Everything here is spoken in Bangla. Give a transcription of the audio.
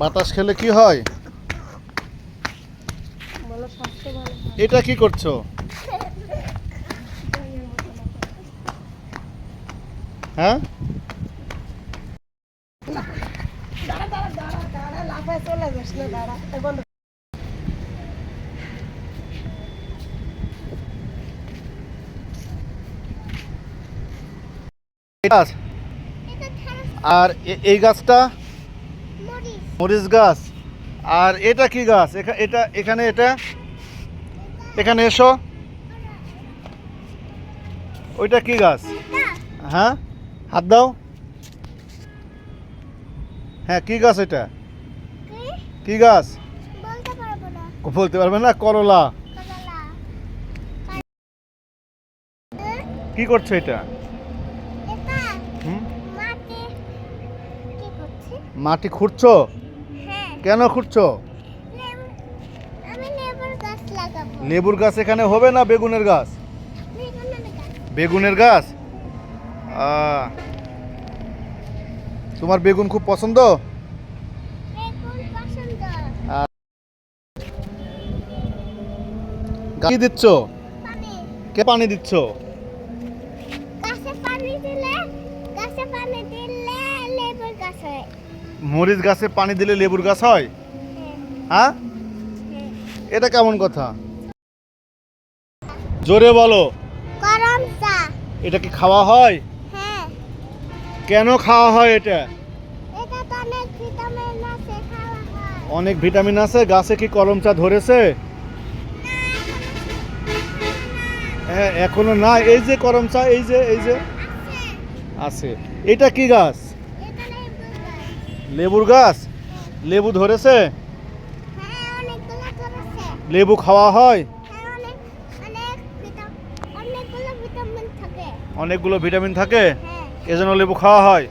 বাতাস খেলে কি হয়? এটা কি করছ? হ্যাঁ? দাঁড়া আর এই গাছটা? মরিচ। গাছ। আর এটা কি গাছ? এটা এখানে এটা? এখানে এসো। ওইটা কি গাছ? হ্যাঁ? হাত দাও। হ্যাঁ কি গাছ এটা? কি? গাছ? বলতে পারব না। করলা। কি করছ এটা হুম মাটি কি করছি মাটি খুঁড়ছো? হ্যাঁ। কেন খুঁড়ছো? লেবুর গাছ এখানে হবে না বেগুনের গাছ? বেগুনের গাছ। তোমার বেগুন খুব পছন্দ? কি দিচ্ছ? কে পানি দিচ্ছ? গাছে পানি দিলে গাছে পানি দিলে লেবুর গাছ হয়। মরিচ গাছে পানি দিলে লেবুর গাছ হয়? হ্যাঁ? এটা কেমন কথা? জোরে বলো। এটা কি খাওয়া হয়? হ্যাঁ। কেন খাওয়া হয় এটা? অনেক ভিটামিন আছে গাছে কি কলম চা ধরেছে? হ্যাঁ এখনও না এই যে করম চা এই যে এই যে। আছে। এটা কি গাছ? লেবুর গাছ? লেবু ধরেছে? হ্যাঁ লেবু খাওয়া হয়? হ্যাঁ অনেকগুলো ভিটামিন থাকে? হ্যাঁ। এজন্য লেবু খাওয়া হয়?